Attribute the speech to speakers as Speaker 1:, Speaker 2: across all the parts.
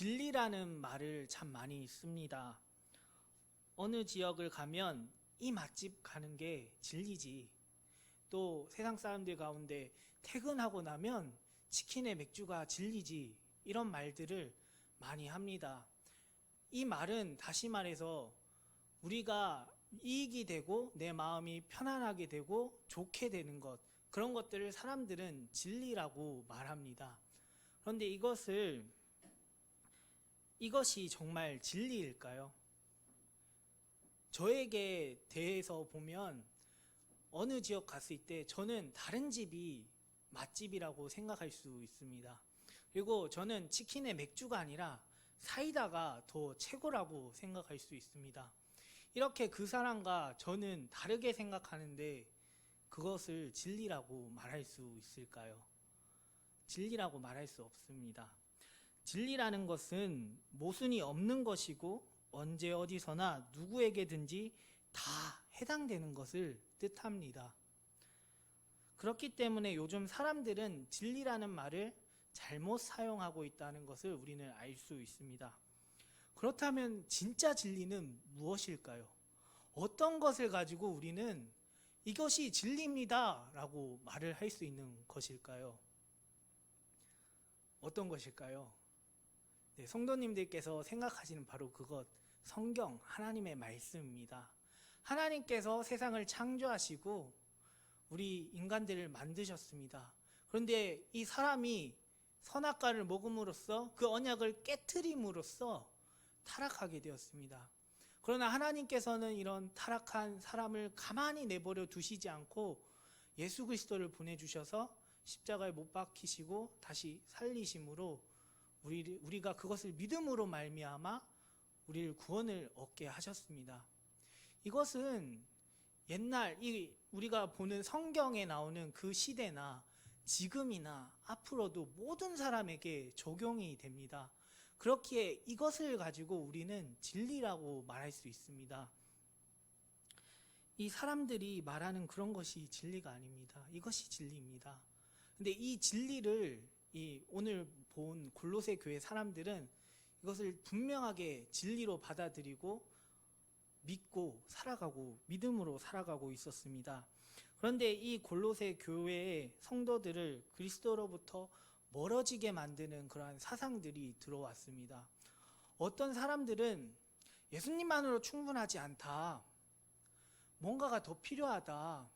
Speaker 1: 진리라는 말을 참 많이 씁니다. 어느 지역을 가면 이 맛집 가는 게 진리지. 또 세상 사람들 가운데 퇴근하고 나면 치킨에 맥주가 진리지. 이런 말들을 많이 합니다. 이 말은 다시 말해서 우리가 이익이 되고 내 마음이 편안하게 되고 좋게 되는 것 그런 것들을 사람들은 진리라고 말합니다. 그런데 이것을 이것이 정말 진리일까요? 저에게 대해서 보면 어느 지역 갔을 때 저는 다른 집이 맛집이라고 생각할 수 있습니다. 그리고 저는 치킨에 맥주가 아니라 사이다가 더 최고라고 생각할 수 있습니다. 이렇게 그 사람과 저는 다르게 생각하는데 그것을 진리라고 말할 수 있을까요? 진리라고 말할 수 없습니다. 진리라는 것은 모순이 없는 것이고 언제 어디서나 누구에게든지 다 해당되는 것을 뜻합니다. 그렇기 때문에 요즘 사람들은 진리라는 말을 잘못 사용하고 있다는 것을 우리는 알 수 있습니다. 그렇다면 진짜 진리는 무엇일까요? 어떤 것을 가지고 우리는 이것이 진리입니다 라고 말을 할 수 있는 것일까요? 어떤 것일까요? 네, 성도님들께서 생각하시는 바로 그것, 성경, 하나님의 말씀입니다. 하나님께서 세상을 창조하시고 우리 인간들을 만드셨습니다. 그런데 이 사람이 선악과를 먹음으로써 그 언약을 깨뜨림으로써 타락하게 되었습니다. 그러나 하나님께서는 이런 타락한 사람을 가만히 내버려 두시지 않고 예수 그리스도를 보내주셔서 십자가에 못 박히시고 다시 살리심으로 우리, 우리가 그것을 믿음으로 말미암아 우리를 구원을 얻게 하셨습니다. 이것은 옛날 이 우리가 보는 성경에 나오는 그 시대나 지금이나 앞으로도 모든 사람에게 적용이 됩니다. 그렇기에 이것을 가지고 우리는 진리라고 말할 수 있습니다. 이 사람들이 말하는 그런 것이 진리가 아닙니다. 이것이 진리입니다. 근데 이 진리를 이 오늘 본 골로새 교회 사람들은 이것을 분명하게 진리로 받아들이고 믿고 살아가고 믿음으로 살아가고 있었습니다. 그런데 이 골로새 교회의 성도들을 그리스도로부터 멀어지게 만드는 그러한 사상들이 들어왔습니다. 어떤 사람들은 예수님만으로 충분하지 않다. 뭔가가 더 필요하다.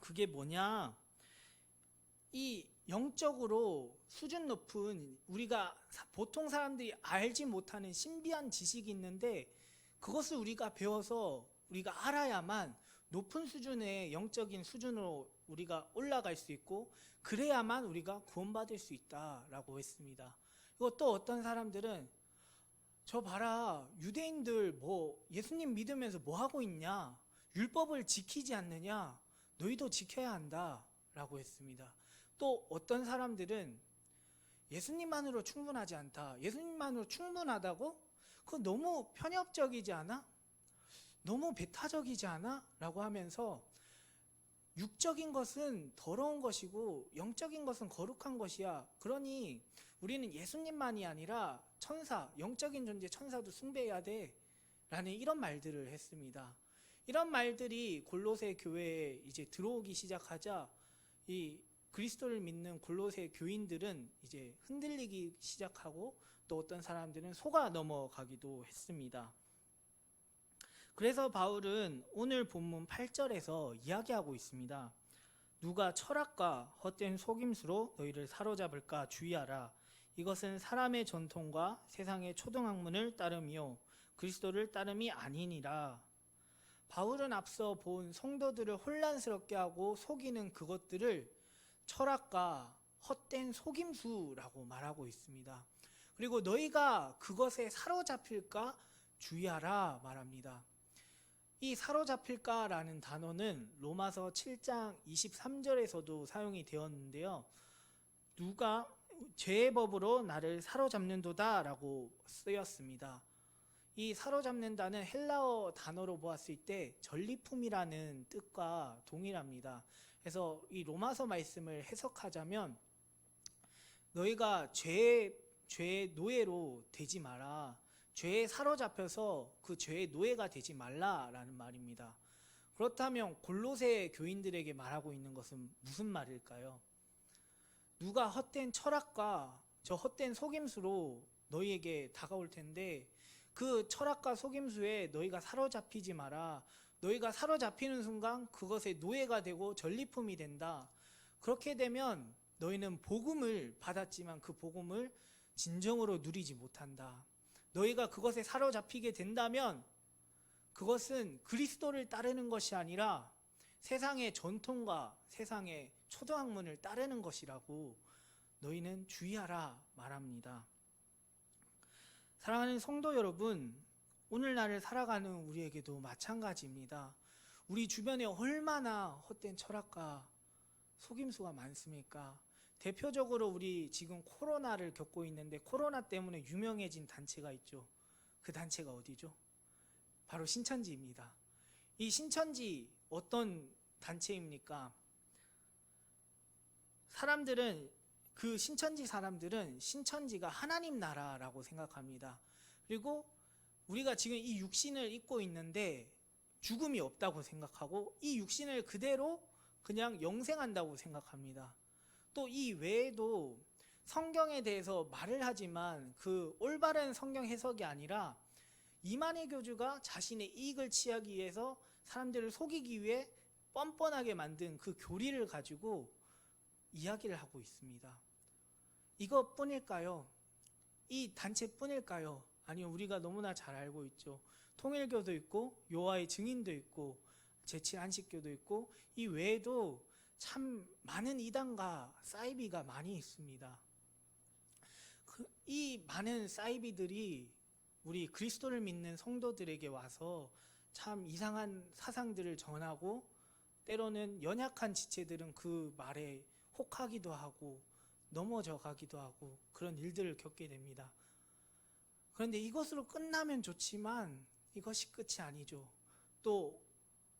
Speaker 1: 그게 뭐냐? 이 영적으로 수준 높은 우리가 보통 사람들이 알지 못하는 신비한 지식이 있는데 그것을 우리가 배워서 우리가 알아야만 높은 수준의 영적인 수준으로 우리가 올라갈 수 있고 그래야만 우리가 구원받을 수 있다라고 했습니다. 또 어떤 사람들은 저 봐라 유대인들 뭐 예수님 믿으면서 뭐 하고 있냐 율법을 지키지 않느냐 너희도 지켜야 한다라고 했습니다. 또 어떤 사람들은 예수님만으로 충분하지 않다. 예수님만으로 충분하다고? 그거 너무 편협적이지 않아? 너무 배타적이지 않아? 라고 하면서 육적인 것은 더러운 것이고 영적인 것은 거룩한 것이야. 그러니 우리는 예수님만이 아니라 천사, 영적인 존재 천사도 숭배해야 돼. 라는 이런 말들을 했습니다. 이런 말들이 골로새 교회에 이제 들어오기 시작하자 이 그리스도를 믿는 골로새 교인들은 이제 흔들리기 시작하고 또 어떤 사람들은 속아 넘어가기도 했습니다. 그래서 바울은 오늘 본문 8절에서 이야기하고 있습니다. 누가 철학과 헛된 속임수로 너희를 사로잡을까 주의하라. 이것은 사람의 전통과 세상의 초등학문을 따름이요 그리스도를 따름이 아니니라. 바울은 앞서 본 성도들을 혼란스럽게 하고 속이는 그것들을 철학과 헛된 속임수라고 말하고 있습니다. 그리고 너희가 그것에 사로잡힐까 주의하라 말합니다. 이 사로잡힐까라는 단어는 로마서 7장 23절에서도 사용이 되었는데요. 누가 죄의 법으로 나를 사로잡는도다라고 쓰였습니다. 이 사로잡는다는 헬라어 단어로 보았을 때 전리품이라는 뜻과 동일합니다. 그래서 이 로마서 말씀을 해석하자면 너희가 죄의 죄의 노예로 되지 마라. 죄에 사로잡혀서 그 죄의 노예가 되지 말라라는 말입니다. 그렇다면 골로새 교인들에게 말하고 있는 것은 무슨 말일까요? 누가 헛된 철학과 저 헛된 속임수로 너희에게 다가올 텐데 그 철학과 속임수에 너희가 사로잡히지 마라. 너희가 사로잡히는 순간 그것의 노예가 되고 전리품이 된다. 그렇게 되면 너희는 복음을 받았지만 그 복음을 진정으로 누리지 못한다. 너희가 그것에 사로잡히게 된다면 그것은 그리스도를 따르는 것이 아니라 세상의 전통과 세상의 초등학문을 따르는 것이라고 너희는 주의하라 말합니다. 사랑하는 성도 여러분, 오늘날을 살아가는 우리에게도 마찬가지입니다. 우리 주변에 얼마나 헛된 철학과 속임수가 많습니까? 대표적으로 우리 지금 코로나를 겪고 있는데 코로나 때문에 유명해진 단체가 있죠. 그 단체가 어디죠? 바로 신천지입니다. 이 신천지 어떤 단체입니까? 사람들은 그 신천지 사람들은 신천지가 하나님 나라라고 생각합니다. 그리고 우리가 지금 이 육신을 입고 있는데 죽음이 없다고 생각하고 이 육신을 그대로 그냥 영생한다고 생각합니다. 또 이 외에도 성경에 대해서 말을 하지만 그 올바른 성경 해석이 아니라 이만희 교주가 자신의 이익을 취하기 위해서 사람들을 속이기 위해 뻔뻔하게 만든 그 교리를 가지고 이야기를 하고 있습니다. 이것뿐일까요? 이 단체뿐일까요? 아니요, 우리가 너무나 잘 알고 있죠. 통일교도 있고 요하의 증인도 있고 제칠 안식교도 있고 이 외에도 참 많은 이단과 사이비가 많이 있습니다. 그, 이 많은 사이비들이 우리 그리스도를 믿는 성도들에게 와서 참 이상한 사상들을 전하고 때로는 연약한 지체들은 그 말에 혹하기도 하고 넘어져 가기도 하고 그런 일들을 겪게 됩니다. 그런데 이것으로 끝나면 좋지만 이것이 끝이 아니죠. 또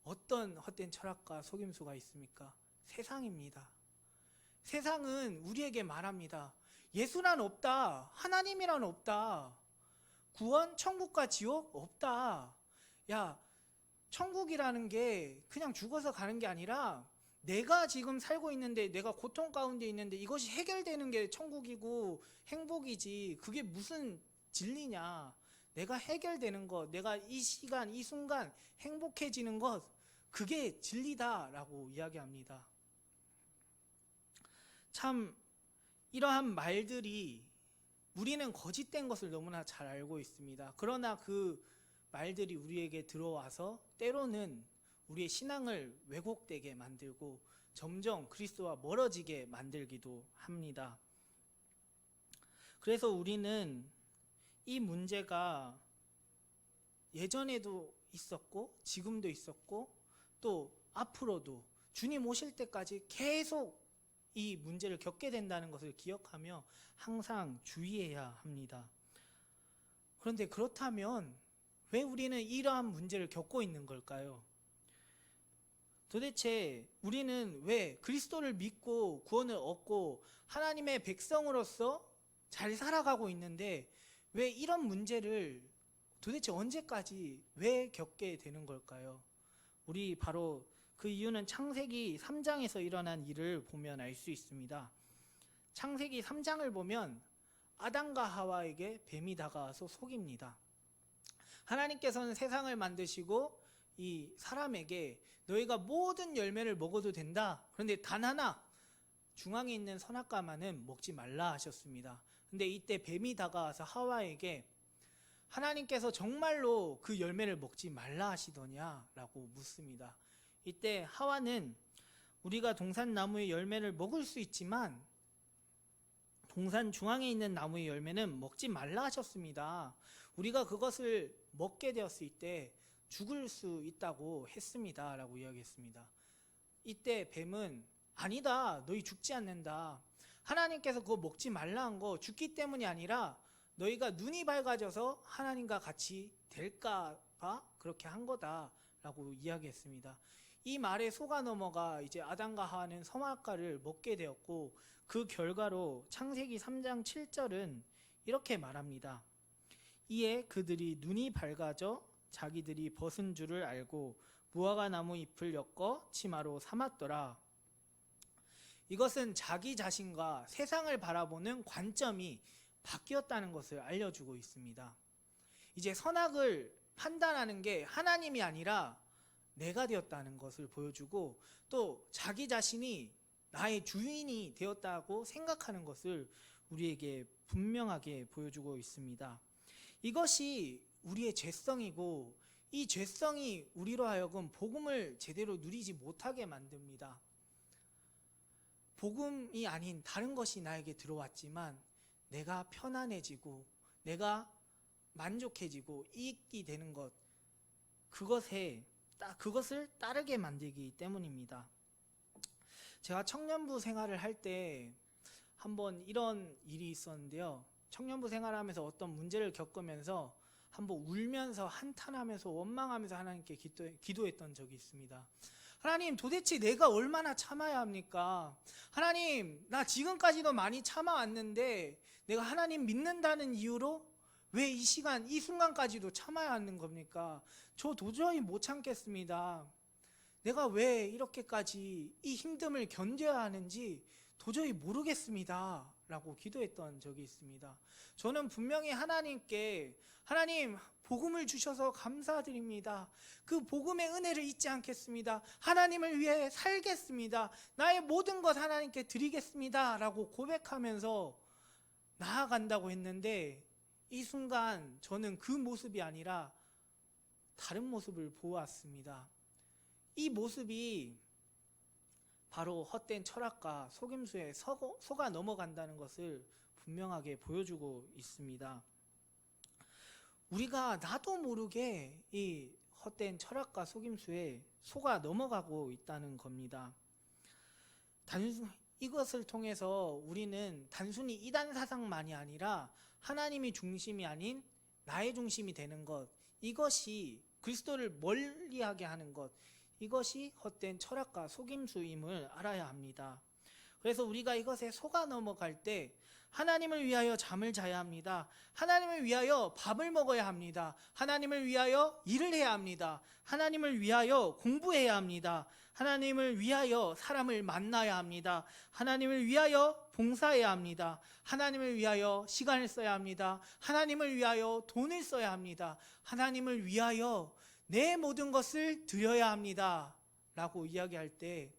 Speaker 1: 어떤 헛된 철학과 속임수가 있습니까? 세상입니다. 세상은 우리에게 말합니다. 예수란 없다. 하나님이란 없다. 구원, 천국과 지옥 없다. 야, 천국이라는 게 그냥 죽어서 가는 게 아니라 내가 지금 살고 있는데 내가 고통 가운데 있는데 이것이 해결되는 게 천국이고 행복이지. 그게 무슨 진리냐. 내가 해결되는 것, 내가 이 시간, 이 순간 행복해지는 것, 그게 진리다라고 이야기합니다. 참, 이러한 말들이 우리는 거짓된 것을 너무나 잘 알고 있습니다. 그러나 그 말들이 우리에게 들어와서 때로는 우리의 신앙을 왜곡되게 만들고 점점 그리스도와 멀어지게 만들기도 합니다. 그래서 우리는 이 문제가 예전에도 있었고 지금도 있었고 또 앞으로도 주님 오실 때까지 계속 이 문제를 겪게 된다는 것을 기억하며 항상 주의해야 합니다. 그런데 그렇다면 왜 우리는 이러한 문제를 겪고 있는 걸까요? 도대체 우리는 왜 그리스도를 믿고 구원을 얻고 하나님의 백성으로서 잘 살아가고 있는데 왜 이런 문제를 도대체 언제까지 왜 겪게 되는 걸까요? 우리 바로 그 이유는 창세기 3장에서 일어난 일을 보면 알 수 있습니다. 창세기 3장을 보면 아담과 하와에게 뱀이 다가와서 속입니다. 하나님께서는 세상을 만드시고 이 사람에게 너희가 모든 열매를 먹어도 된다. 그런데 단 하나 중앙에 있는 선악과만은 먹지 말라 하셨습니다. 근데 이때 뱀이 다가와서 하와에게 하나님께서 정말로 그 열매를 먹지 말라 하시더냐라고 묻습니다. 이때 하와는 우리가 동산 나무의 열매를 먹을 수 있지만 동산 중앙에 있는 나무의 열매는 먹지 말라 하셨습니다. 우리가 그것을 먹게 되었을 때 죽을 수 있다고 했습니다. 라고 이야기했습니다. 이때 뱀은 아니다. 너희 죽지 않는다. 하나님께서 그거 먹지 말라 한 거 죽기 때문이 아니라 너희가 눈이 밝아져서 하나님과 같이 될까봐 그렇게 한 거다라고 이야기했습니다. 이 말에 속아 넘어가 이제 아담과 하와는 선악과를 먹게 되었고 그 결과로 창세기 3장 7절은 이렇게 말합니다. 이에 그들이 눈이 밝아져 자기들이 벗은 줄을 알고 무화과 나무 잎을 엮어 치마로 삼았더라. 이것은 자기 자신과 세상을 바라보는 관점이 바뀌었다는 것을 알려주고 있습니다. 이제 선악을 판단하는 게 하나님이 아니라 내가 되었다는 것을 보여주고 또 자기 자신이 나의 주인이 되었다고 생각하는 것을 우리에게 분명하게 보여주고 있습니다. 이것이 우리의 죄성이고 이 죄성이 우리로 하여금 복음을 제대로 누리지 못하게 만듭니다. 복음이 아닌 다른 것이 나에게 들어왔지만 내가 편안해지고 내가 만족해지고 이익이 되는 것 그것에 따- 그것을 따르게 만들기 때문입니다. 제가 청년부 생활을 할 때 한번 이런 일이 있었는데요. 청년부 생활하면서 어떤 문제를 겪으면서 한번 울면서 한탄하면서 원망하면서 하나님께 기도, 기도했던 적이 있습니다. 하나님 도대체 내가 얼마나 참아야 합니까? 하나님 나 지금까지도 많이 참아왔는데 내가 하나님 믿는다는 이유로 왜 이 시간 이 순간까지도 참아야 하는 겁니까? 저 도저히 못 참겠습니다. 내가 왜 이렇게까지 이 힘듦을 견뎌야 하는지 도저히 모르겠습니다. 라고 기도했던 적이 있습니다. 저는 분명히 하나님께 하나님 복음을 주셔서 감사드립니다. 그 복음의 은혜를 잊지 않겠습니다. 하나님을 위해 살겠습니다. 나의 모든 것 하나님께 드리겠습니다. 라고 고백하면서 나아간다고 했는데 이 순간 저는 그 모습이 아니라 다른 모습을 보았습니다. 이 모습이 바로 헛된 철학과 속임수에 속아 넘어간다는 것을 분명하게 보여주고 있습니다. 우리가 나도 모르게 이 헛된 철학과 속임수에 속아 넘어가고 있다는 겁니다. 단순 이것을 통해서 우리는 단순히 이단 사상만이 아니라 하나님이 중심이 아닌 나의 중심이 되는 것 이것이 그리스도를 멀리하게 하는 것 이것이 헛된 철학과 속임수임을 알아야 합니다. 그래서 우리가 이것에 속아 넘어갈 때 하나님을 위하여 잠을 자야 합니다. 하나님을 위하여 밥을 먹어야 합니다. 하나님을 위하여 일을 해야 합니다. 하나님을 위하여 공부해야 합니다. 하나님을 위하여 사람을 만나야 합니다. 하나님을 위하여 봉사해야 합니다. 하나님을 위하여 시간을 써야 합니다. 하나님을 위하여 돈을 써야 합니다. 하나님을 위하여 내 모든 것을 드려야 합니다. 라고 이야기할 때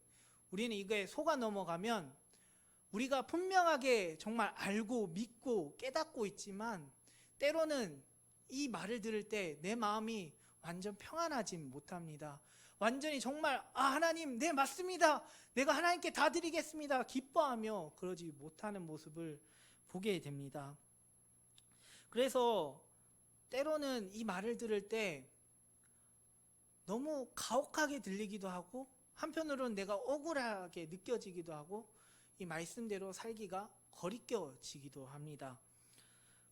Speaker 1: 우리는 이거에 속아 넘어가면 우리가 분명하게 정말 알고 믿고 깨닫고 있지만 때로는 이 말을 들을 때 내 마음이 완전 평안하지 못합니다. 완전히 정말 아 하나님 네 맞습니다. 내가 하나님께 다 드리겠습니다. 기뻐하며 그러지 못하는 모습을 보게 됩니다. 그래서 때로는 이 말을 들을 때 너무 가혹하게 들리기도 하고 한편으로는 내가 억울하게 느껴지기도 하고 이 말씀대로 살기가 거리껴지기도 합니다.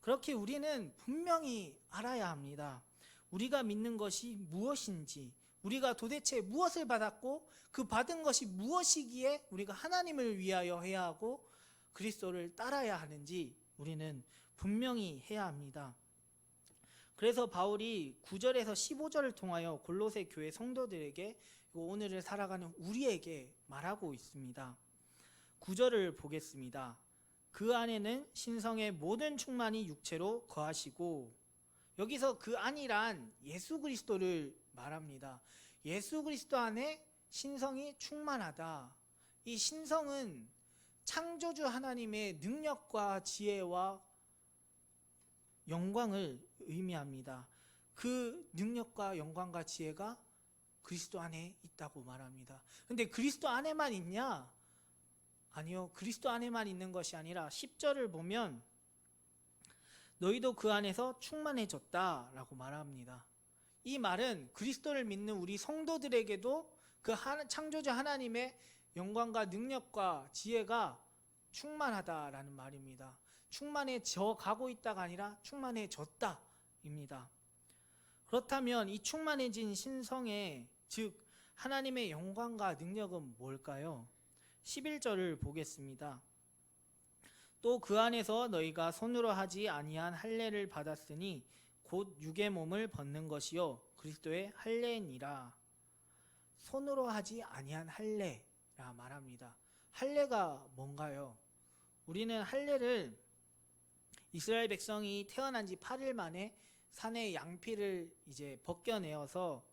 Speaker 1: 그렇게 우리는 분명히 알아야 합니다. 우리가 믿는 것이 무엇인지, 우리가 도대체 무엇을 받았고 그 받은 것이 무엇이기에 우리가 하나님을 위하여 해야 하고 그리스도를 따라야 하는지 우리는 분명히 해야 합니다. 그래서 바울이 9절에서 15절을 통하여 골로새 교회 성도들에게 오늘을 살아가는 우리에게 말하고 있습니다. 9절을 보겠습니다. 그 안에는 신성의 모든 충만이 육체로 거하시고 여기서 그 안이란 예수 그리스도를 말합니다. 예수 그리스도 안에 신성이 충만하다. 이 신성은 창조주 하나님의 능력과 지혜와 영광을 의미합니다. 그 능력과 영광과 지혜가 그리스도 안에 있다고 말합니다. 근데 그리스도 안에만 있냐? 아니요. 그리스도 안에만 있는 것이 아니라 10절을 보면 너희도 그 안에서 충만해졌다라고 말합니다. 이 말은 그리스도를 믿는 우리 성도들에게도 그 창조자 하나님의 영광과 능력과 지혜가 충만하다라는 말입니다. 충만해져 가고 있다가 아니라 충만해졌다 입니다. 그렇다면 이 충만해진 신성의 즉 하나님의 영광과 능력은 뭘까요? 11절을 보겠습니다. 또 그 안에서 너희가 손으로 하지 아니한 할례를 받았으니 곧 육의 몸을 벗는 것이요 그리스도의 할례니라. 손으로 하지 아니한 할례라 말합니다. 할례가 뭔가요? 우리는 할례를 이스라엘 백성이 태어난 지 8일 만에 산의 양피를 이제 벗겨내어서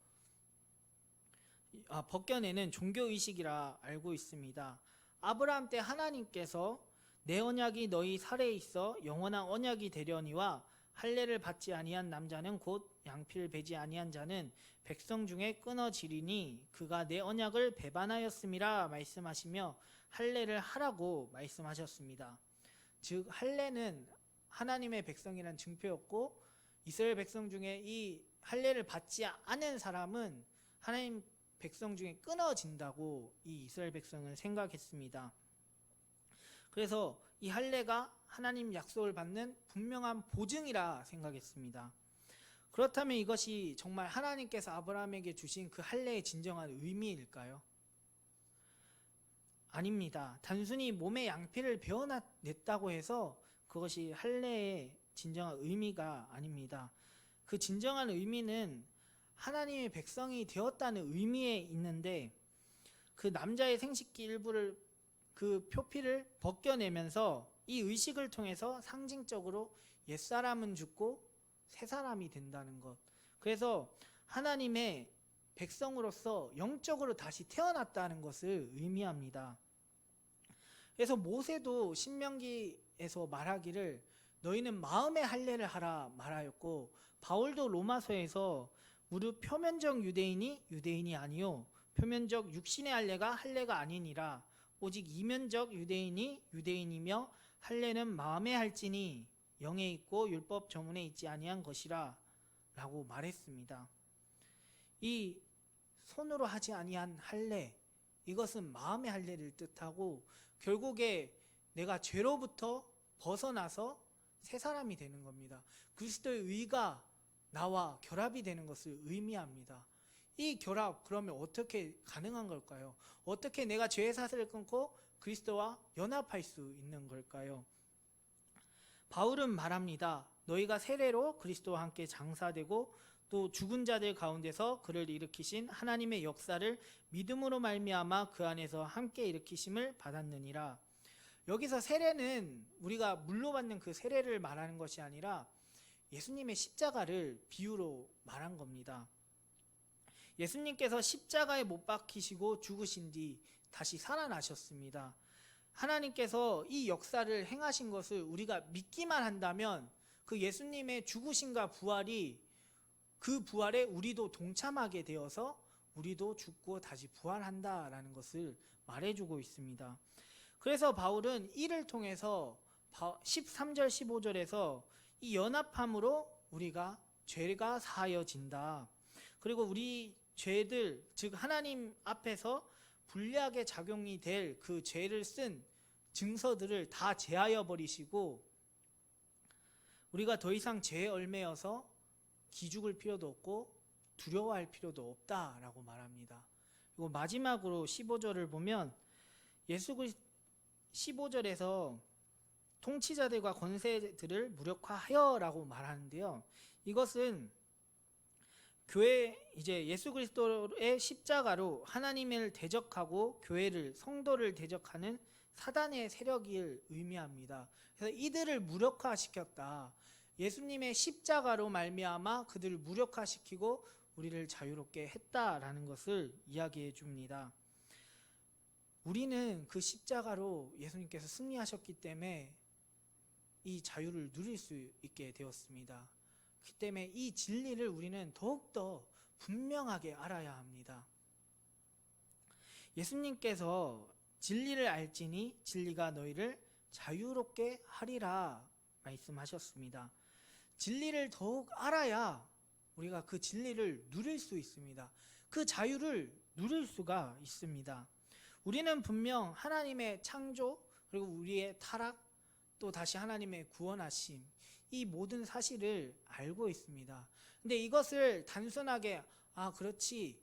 Speaker 1: 아, 벗겨내는 종교 의식이라 알고 있습니다. 아브라함 때 하나님께서 내 언약이 너희 살에 있어 영원한 언약이 되려니와 할례를 받지 아니한 남자는 곧 양피를 베지 아니한 자는 백성 중에 끊어지리니 그가 내 언약을 배반하였음이라 말씀하시며 할례를 하라고 말씀하셨습니다. 즉 할례는 하나님의 백성이란 증표였고 이스라엘 백성 중에 이 할례를 받지 않은 사람은 하나님 백성 중에 끊어진다고 이 이스라엘 백성은 생각했습니다. 그래서 이 할례가 하나님 약속을 받는 분명한 보증이라 생각했습니다. 그렇다면 이것이 정말 하나님께서 아브라함에게 주신 그 할례의 진정한 의미일까요? 아닙니다. 단순히 몸의 양피를 베어냈다고 해서 그것이 할례의 진정한 의미가 아닙니다. 그 진정한 의미는 하나님의 백성이 되었다는 의미에 있는데 그 남자의 생식기 일부를 그 표피를 벗겨내면서 이 의식을 통해서 상징적으로 옛사람은 죽고 새 사람이 된다는 것. 그래서 하나님의 백성으로서 영적으로 다시 태어났다는 것을 의미합니다. 그래서 모세도 신명기에서 말하기를 너희는 마음의 할례를 하라 말하였고 바울도 로마서에서 무릇 표면적 유대인이 유대인이 아니요 표면적 육신의 할례가 할례가 아니니라 오직 이면적 유대인이 유대인이며 할례는 마음에 할지니 영에 있고 율법 저문에 있지 아니한 것이라 라고 말했습니다. 이 손으로 하지 아니한 할례 이것은 마음의 할례를 뜻하고 결국에 내가 죄로부터 벗어나서 새 사람이 되는 겁니다. 그리스도의 의가 나와 결합이 되는 것을 의미합니다. 이 결합 그러면 어떻게 가능한 걸까요? 어떻게 내가 죄의 사슬을 끊고 그리스도와 연합할 수 있는 걸까요? 바울은 말합니다. 너희가 세례로 그리스도와 함께 장사되고 또 죽은 자들 가운데서 그를 일으키신 하나님의 역사를 믿음으로 말미암아 그 안에서 함께 일으키심을 받았느니라. 여기서 세례는 우리가 물로 받는 그 세례를 말하는 것이 아니라 예수님의 십자가를 비유로 말한 겁니다. 예수님께서 십자가에 못 박히시고 죽으신 뒤 다시 살아나셨습니다. 하나님께서 이 역사를 행하신 것을 우리가 믿기만 한다면 그 예수님의 죽으심과 부활이 그 부활에 우리도 동참하게 되어서 우리도 죽고 다시 부활한다라는 것을 말해주고 있습니다. 그래서 바울은 이를 통해서 13절 15절에서 이 연합함으로 우리가 죄가 사하여진다. 그리고 우리 죄들 즉 하나님 앞에서 불리하게 작용이 될 그 죄를 쓴 증서들을 다 제하여 버리시고 우리가 더 이상 죄에 얽매여서 기죽을 필요도 없고 두려워할 필요도 없다라고 말합니다. 그리고 마지막으로 15절을 보면 예수 그리 15절에서 통치자들과 권세들을 무력화하여라고 말하는데요. 이것은 교회 이제 예수 그리스도의 십자가로 하나님을 대적하고 교회를 성도를 대적하는 사단의 세력을 의미합니다. 그래서 이들을 무력화시켰다. 예수님의 십자가로 말미암아 그들을 무력화시키고 우리를 자유롭게 했다라는 것을 이야기해 줍니다. 우리는 그 십자가로 예수님께서 승리하셨기 때문에 이 자유를 누릴 수 있게 되었습니다. 그 때문에 이 진리를 우리는 더욱더 분명하게 알아야 합니다. 예수님께서 진리를 알지니 진리가 너희를 자유롭게 하리라 말씀하셨습니다. 진리를 더욱 알아야 우리가 그 진리를 누릴 수 있습니다. 그 자유를 누릴 수가 있습니다. 우리는 분명 하나님의 창조 그리고 우리의 타락 또 다시 하나님의 구원하심 이 모든 사실을 알고 있습니다. 근데 이것을 단순하게 아 그렇지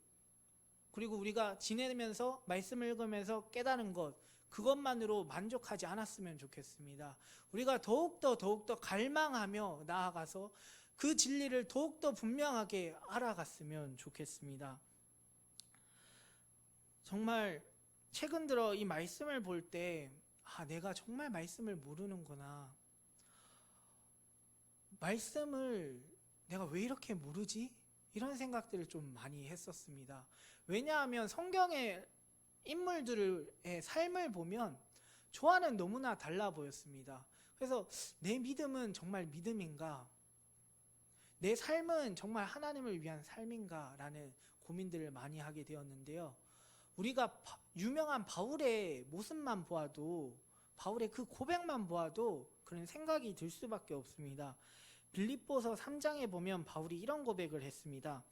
Speaker 1: 그리고 우리가 지내면서 말씀을 읽으면서 깨달은 것 그것만으로 만족하지 않았으면 좋겠습니다. 우리가 더욱더 더욱더 갈망하며 나아가서 그 진리를 더욱더 분명하게 알아갔으면 좋겠습니다. 정말 최근 들어 이 말씀을 볼 때, 아, 내가 정말 말씀을 모르는구나. 말씀을 내가 왜 이렇게 모르지? 이런 생각들을 좀 많이 했었습니다. 왜냐하면 성경의 인물들의 삶을 보면 저와는 너무나 달라 보였습니다. 그래서 내 믿음은 정말 믿음인가? 내 삶은 정말 하나님을 위한 삶인가? 라는 고민들을 많이 하게 되었는데요. 우리가 바- 유명한 바울의 모습만 보아도 바울의 그 고백만 보아도 그런 생각이 들 수밖에 없습니다. 빌립보서 3장에 보면 바울이 이런 고백을 했습니다.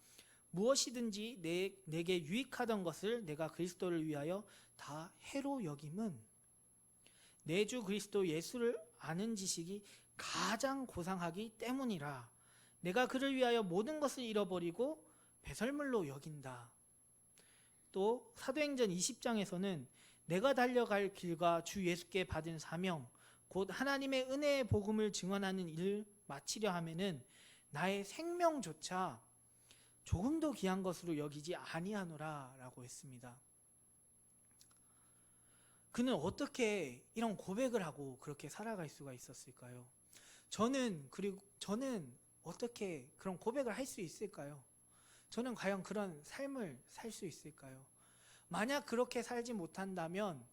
Speaker 1: 무엇이든지 내, 내게 유익하던 것을 내가 그리스도를 위하여 다 해로 여김은 내 주 그리스도 예수를 아는 지식이 가장 고상하기 때문이라 내가 그를 위하여 모든 것을 잃어버리고 배설물로 여긴다. 또 사도행전 20장에서는 내가 달려갈 길과 주 예수께 받은 사명 곧 하나님의 은혜의 복음을 증언하는 일을 마치려 하면은 나의 생명조차 조금도 귀한 것으로 여기지 아니하노라라고 했습니다. 그는 어떻게 이런 고백을 하고 그렇게 살아갈 수가 있었을까요? 저는 그리고 저는 어떻게 그런 고백을 할 수 있을까요? 저는 과연 그런 삶을 살 수 있을까요? 만약 그렇게 살지 못한다면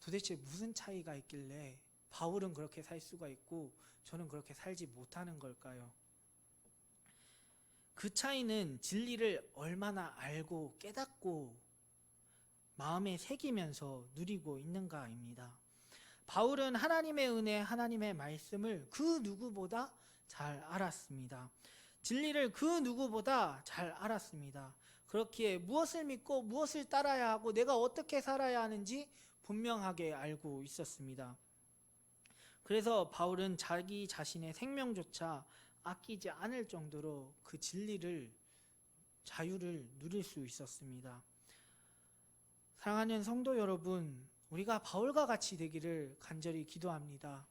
Speaker 1: 도대체 무슨 차이가 있길래 바울은 그렇게 살 수가 있고 저는 그렇게 살지 못하는 걸까요? 그 차이는 진리를 얼마나 알고 깨닫고 마음에 새기면서 누리고 있는가입니다. 바울은 하나님의 은혜, 하나님의 말씀을 그 누구보다 잘 알았습니다. 진리를 그 누구보다 잘 알았습니다. 그렇기에 무엇을 믿고 무엇을 따라야 하고 내가 어떻게 살아야 하는지 분명하게 알고 있었습니다. 그래서 바울은 자기 자신의 생명조차 아끼지 않을 정도로 그 진리를 자유를 누릴 수 있었습니다. 사랑하는 성도 여러분, 우리가 바울과 같이 되기를 간절히 기도합니다.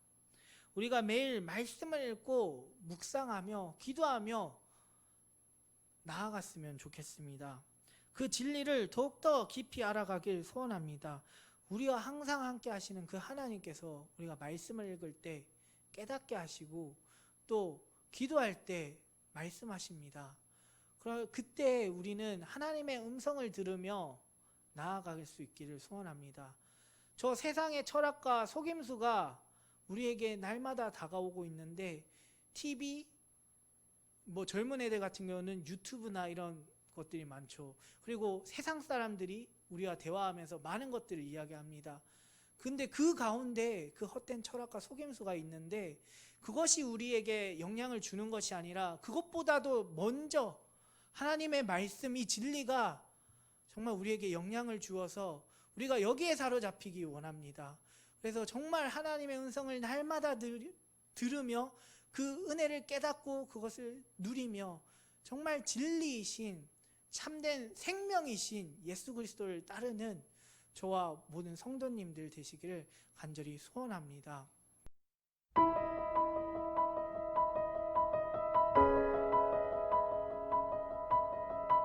Speaker 1: 우리가 매일 말씀을 읽고 묵상하며 기도하며 나아갔으면 좋겠습니다. 그 진리를 더욱더 깊이 알아가길 소원합니다. 우리와 항상 함께 하시는 그 하나님께서 우리가 말씀을 읽을 때 깨닫게 하시고 또 기도할 때 말씀하십니다. 그럼 그때 우리는 하나님의 음성을 들으며 나아갈 수 있기를 소원합니다. 저 세상의 철학과 속임수가 우리에게 날마다 다가오고 있는데 TV 뭐 젊은 애들 같은 경우는 유튜브나 이런 것들이 많죠. 그리고 세상 사람들이 우리와 대화하면서 많은 것들을 이야기합니다. 근데 그 가운데 그 헛된 철학과 속임수가 있는데 그것이 우리에게 영향을 주는 것이 아니라 그것보다도 먼저 하나님의 말씀 이 진리가 정말 우리에게 영향을 주어서 우리가 여기에 사로잡히기 원합니다. 그래서 정말 하나님의 음성을 날마다 들, 들으며 그 은혜를 깨닫고 그것을 누리며 정말 진리이신 참된 생명이신 예수 그리스도를 따르는 저와 모든 성도님들 되시기를 간절히 소원합니다.